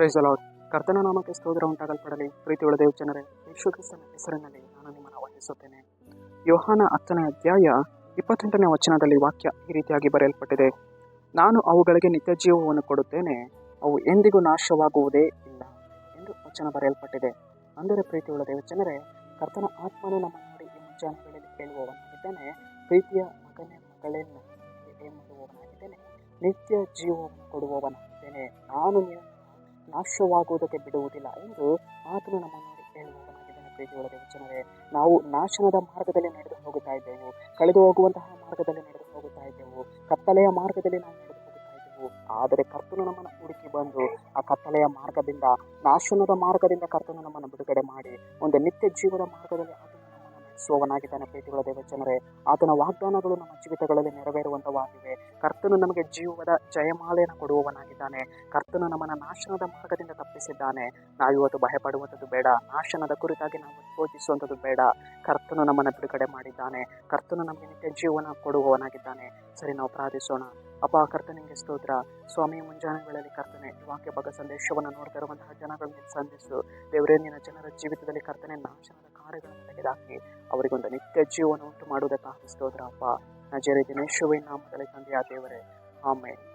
Price ಅಲಾಡ್ ಕರ್ತನ ನಾಮಕ್ಕೆ ಸ್ತೋತ್ರ ಉಂಟಾಗಲ್ಪಡಲಿ. ಪ್ರೀತಿ ದೇವ್ ಜನರೇ, ಯೇಸು ಕ್ರಿಸ್ತನ ಹೆಸರಿನಲ್ಲಿ ನಾನು ನಿಮ್ಮನ್ನು ವಂದಿಸುತ್ತೇನೆ. ಯೋಹಾನ ಹತ್ತನೇ ಅಧ್ಯಾಯ ಇಪ್ಪತ್ತೆಂಟನೇ ವಚನದಲ್ಲಿ ವಾಕ್ಯ ಈ ರೀತಿಯಾಗಿ ಬರೆಯಲ್ಪಟ್ಟಿದೆ. ನಾನು ಅವುಗಳಿಗೆ ನಿತ್ಯ ಜೀವವನ್ನು ಕೊಡುತ್ತೇನೆ, ಅವು ಎಂದಿಗೂ ನಾಶವಾಗುವುದೇ ಇಲ್ಲ ಎಂದು ವಚನ ಬರೆಯಲ್ಪಟ್ಟಿದೆ. ಅಂದರೆ ಪ್ರೀತಿ ದೇವ್ ಜನರೇ, ಕರ್ತನ ಆತ್ಮನು ನಮ್ಮ ನೋಡಿ ಈ ಮುಂಜಾನೆಗಳಲ್ಲಿ ಕೇಳುವವನಾಗಿದ್ದೇನೆ. ಪ್ರೀತಿಯ ಮಗನೇ ಮಗಳೇ ಮಾಡುವವನಾಗಿದ್ದೇನೆ ನಿತ್ಯ ಜೀವವನ್ನು ಕೊಡುವವನಾಗಿದ್ದೇನೆ. ನಾನು ನಿನ್ನನ್ನು ನಾಶವಾಗುವುದಕ್ಕೆ ಬಿಡುವುದಿಲ್ಲ ಎಂದು ಆತನು ನಮ್ಮನ್ನು ನೋಡಿ ಹೇಳುವವನಾಗಿದ್ದಾನೆ ಪ್ರೀತಿ ದೇವ ನಾವು ನಾಶನದ ಮಾರ್ಗದಲ್ಲಿ ನಡೆದು ಹೋಗುತ್ತಾ ಇದ್ದೆವು. ಕಳೆದು ಹೋಗುವಂತಹ ಮಾರ್ಗದಲ್ಲಿ ನಡೆದು ಹೋಗುತ್ತಾ ಇದ್ದೆವು. ಕತ್ತಲೆಯ ಮಾರ್ಗದಲ್ಲಿ ನಾವು ನಡೆದು ಹೋಗುತ್ತಾ ಇದ್ದೆವು. ಆದರೆ ಕರ್ತನು ನಮ್ಮನ್ನು ಹುಡುಕಿ ಬಂದು ಆ ಕತ್ತಲೆಯ ಮಾರ್ಗದಿಂದ, ನಾಶನದ ಮಾರ್ಗದಿಂದ ಕರ್ತನು ನಮ್ಮನ್ನು ಬಿಡುಗಡೆ ಮಾಡಿ, ಒಂದು ನಿತ್ಯ ಜೀವದ ಮಾರ್ಗದಲ್ಲಿ ನಡೆಸುವವನಾಗಿದ್ದಾನೆ ಪ್ರೀತಿಗಳ ದೇವ ಜನರೇ. ಆತನ ವಾಗ್ದಾನಗಳು ನಮ್ಮ ಜೀವಿತಗಳಲ್ಲಿ ನೆರವೇರುವಂತವಾಗಿವೆ. ಕರ್ತನು ನಮಗೆ ಜೀವದ ಜಯಮಾಲೆಯನ್ನು ಕೊಡುವವನಾಗಿದ್ದಾನೆ. ಕರ್ತನು ನಮ್ಮನ್ನು ನಾಶನದ ಮಾರ್ಗದಿಂದ ತಪ್ಪಿಸಿದ್ದಾನೆ. ನಾವಿವತ್ತು ಭಯಪಡುವಂಥದ್ದು ಬೇಡ. ನಾಶನದ ಕುರಿತಾಗಿ ನಾವು ಯೋಚಿಸುವಂಥದ್ದು ಬೇಡ. ಕರ್ತನು ನಮ್ಮನ್ನು ಬಿಡುಗಡೆ ಮಾಡಿದ್ದಾನೆ. ಕರ್ತನು ನಮಗೆ ನಿತ್ಯ ಜೀವನ ಕೊಡುವವನಾಗಿದ್ದಾನೆ. ಸರಿ, ನಾವು ಪ್ರಾರ್ಥಿಸೋಣ. ಅಪ್ಪ ಕರ್ತನಿಗೆ ಸ್ತೋತ್ರ. ಸ್ವಾಮಿ, ಮುಂಜಾನೆಗಳಲ್ಲಿ ಕರ್ತನೆ ವಾಕ್ಯ ಬಗ್ಗೆ ಸಂದೇಶವನ್ನು ನೋಡ್ತಾ ಇರುವಂತಹ ಜನಗಳನ್ನು ಸಂಧಿಸು. ದೇವರೇ, ನಿನ್ನ ಜನರ ಜೀವಿತದಲ್ಲಿ ಕರ್ತನೆ ನಾಶನದ ಕಾರ್ಯಗಳನ್ನು ತೆಗೆದಾಕಿ ಅವರಿಗೊಂದು ನಿತ್ಯ ಜೀವನ ಉಂಟು ಮಾಡುವುದಕ್ಕಾಗಿ ಸ್ತೋತ್ರ. ಅಪ್ಪ, ನಜರಿ ದಿನೇಶುವಿನ ನಾಮದಲ್ಲಿ ತಂದೆಯ ದೇವರೇ. ಆಮೇಲೆ